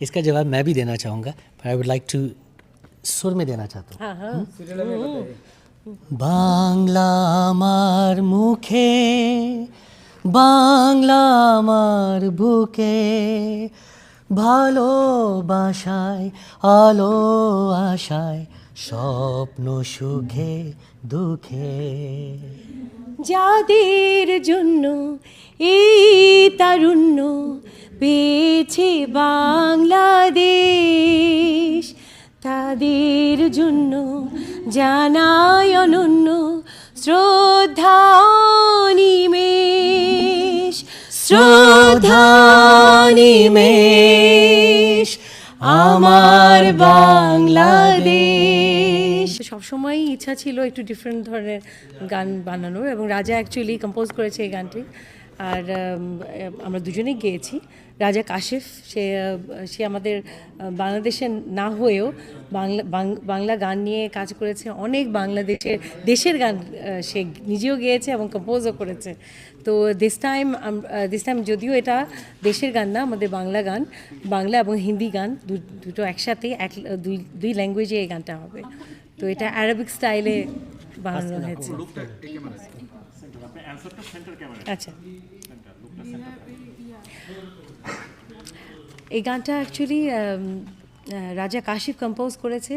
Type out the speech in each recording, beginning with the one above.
इसका जवाब मैं भी देना चाहूँगा पर आई वुड लाइक टू सुर में देना चाहता हूँ हाँ हाँ বাংলা আমার মুখে বাংলা আমার বুকে ভালোবাসায় আলো আশায় স্বপ্ন সুখে দুঃখে যাদের জন্য এই তারুণ্য পেয়েছে বাংলাদেশ। তাদের জন্য জানাই অনন্য শ্রদ্ধা নিমেষ শ্রদ্ধা আমার বাংলাদেশ। সবসময় ইচ্ছা ছিল একটু ডিফারেন্ট ধরনের গান বানানোর, এবং রাজা অ্যাকচুয়ালি কম্পোজ করেছে এই গানটি। আর আমরা দুজনেই গেয়েছি। রাজা কাশিফ সে সে আমাদের বাংলাদেশে না হয়েও বাংলা বাংলা গান নিয়ে কাজ করেছে। অনেক বাংলাদেশের দেশের গান সে নিজেও গেয়েছে এবং কম্পোজও করেছে। তো দিস টাইম দিস টাইম যদিও এটা দেশের গান না আমাদের বাংলা গান বাংলা এবং হিন্দি গান দু- দুটো একসাথে এক দুই দুই ল্যাঙ্গুয়েজে এই গানটা হবে। তো এটা অ্যারাবিক স্টাইলে বানানো হয়েছে। আচ্ছা। এই গানটা অ্যাকচুয়ালি রাজা কাশিফ কম্পোজ করেছে।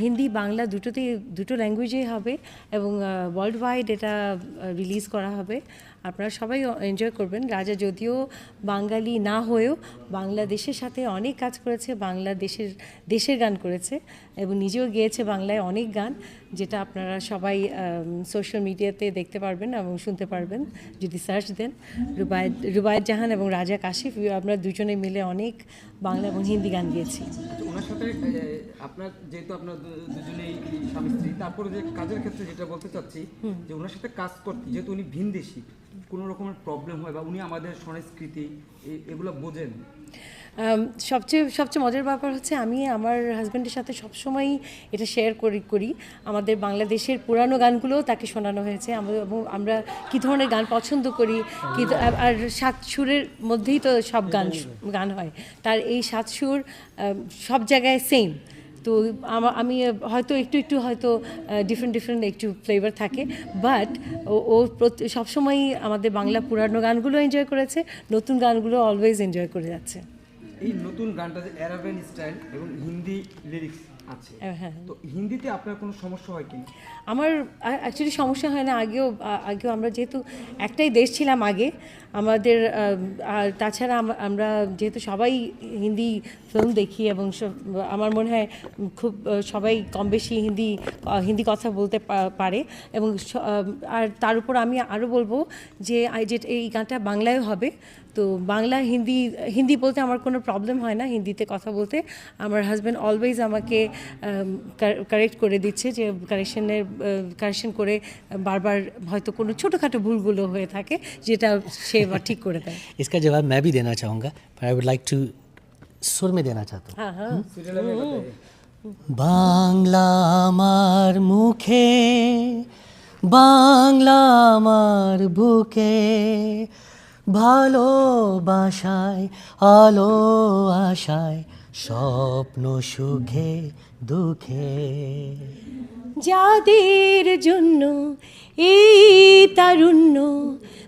হিন্দি বাংলা দুটোতেই দুটো ল্যাঙ্গুয়েজেই হবে এবং ওয়ার্ল্ড ওয়াইড এটা রিলিজ করা হবে। আপনারা সবাই এনজয় করবেন। রাজা যদিও বাঙালি না হয়েও বাংলাদেশের সাথে অনেক কাজ করেছে বাংলাদেশের দেশের গান করেছে এবং নিজেও গেয়েছে বাংলায় অনেক গান। যেটা আপনারা সবাই সোশ্যাল মিডিয়াতে দেখতে পারবেন এবং শুনতে পারবেন। যদি সার্চ দেন রুবায়ত রুবায়ত জাহান এবং রাজা কাশিফ আমরা দুজনে মিলে অনেক বাংলা এবং হিন্দি গান গিয়েছি। আচ্ছা, ওনার সাথে আপনার যেহেতু আপনার দুজনেই স্বামী স্ত্রী তারপরে যে কাজের ক্ষেত্রে যেটা বলতে চাচ্ছি যে ওনার সাথে কাজ করতে যেহেতু উনি ভিনদেশি কোনো রকমের প্রবলেম হয় বা উনি আমাদের সংস্কৃতি এগুলো বোঝেন? সবচেয়ে সবচেয়ে মজার ব্যাপার হচ্ছে আমি আমার হাজব্যান্ডের সাথে সবসময়ই এটা শেয়ার করি করি। আমাদের বাংলাদেশের পুরানো গানগুলোও তাকে শোনানো হয়েছে। আমরা কী ধরনের গান পছন্দ করি কি আর- সাত সুরের মধ্যেই তো সব গান গান হয়। তার এই সাত সুর সব জায়গায় সেম তো আমা- হয়তো একটু একটু হয়তো ডিফারেন্ট ডিফারেন্ট একটু ফ্লেভার থাকে। বাট ও ও সবসময়ই আমাদের বাংলা পুরানো গানগুলো এনজয় করেছে নতুন গানগুলো অলওয়েজ এনজয় করে যাচ্ছে। এই নতুন গানটা যে অ্যারাবিয়ান স্টাইল এবং হিন্দি লিরিক্স আছে হ্যাঁ, হ্যাঁ। তো হিন্দিতে আপনার কোনো সমস্যা হয় কিনা আমার অ্যাকচুয়ালি সমস্যা হয় না আগেও আগেও আমরা যেহেতু একটাই দেশ ছিলাম আগে আমাদের আর তাছাড়া আমরা যেহেতু সবাই হিন্দি ফিল্ম দেখি এবং সব- আমার মনে হয় খুব সবাই কম বেশি হিন্দি হিন্দি কথা বলতে পারে এবং আর তার উপর আমি আরও বলব যে আই- যে এই গানটা বাংলায় হবে তো বাংলা হিন্দি হিন্দি বলতে আমার কোনো প্রবলেম হয় না হিন্দিতে কথা বলতে আমার হাজব্যান্ড অলওয়েজ আমাকে কারেক্ট করে দিচ্ছে যে কারেকশনের কারেকশন করে বারবার হয়তো কোনো ছোটোখাটো ভুলগুলো হয়ে থাকে যেটা সে এবার ঠিক করে দেয় इसका जवाब मैं भी देना चाहूँगा पर आई वुड लाइक टू सुर में देना चाहता हूँ হ্যাঁ হ্যাঁ সিরিয়ালে আমি बताइए। বাংলা আমার মুখে বাংলা আমার বুকে ভালোবাসায় আলো আশায়, স্বপ্ন সুখে, দুঃখে। যাদের জন্য এই তারুণ্য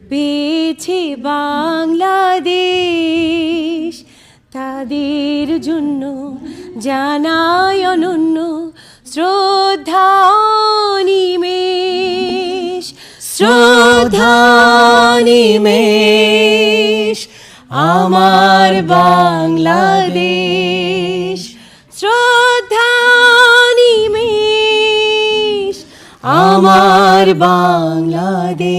পেয়েছে বাংলাদেশ, তাদের জন্য জানাই অনন্য শ্রদ্ধা নিমেষ শ্রদ্ধা নিমেষ আমার বাংলাদেশ শ্রদ্ধা নিমেষ আমার বাংলাদেশ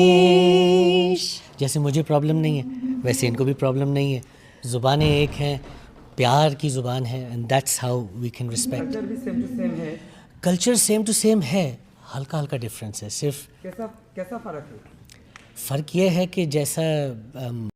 जैसे मुझे प्रॉब्लम नहीं है वैसे इनको भी प्रॉब्लम नहीं है ज़ुबानें एक हैं प्यार की ज़ुबान है and that's how we can respect culture भी सेम टू सेम है कल्चर सेम टू सेम है हल्का हल्का डिफरेंस है सिर्फ कैसा कैसा फर्क है फ़र्क यह है कि जैसा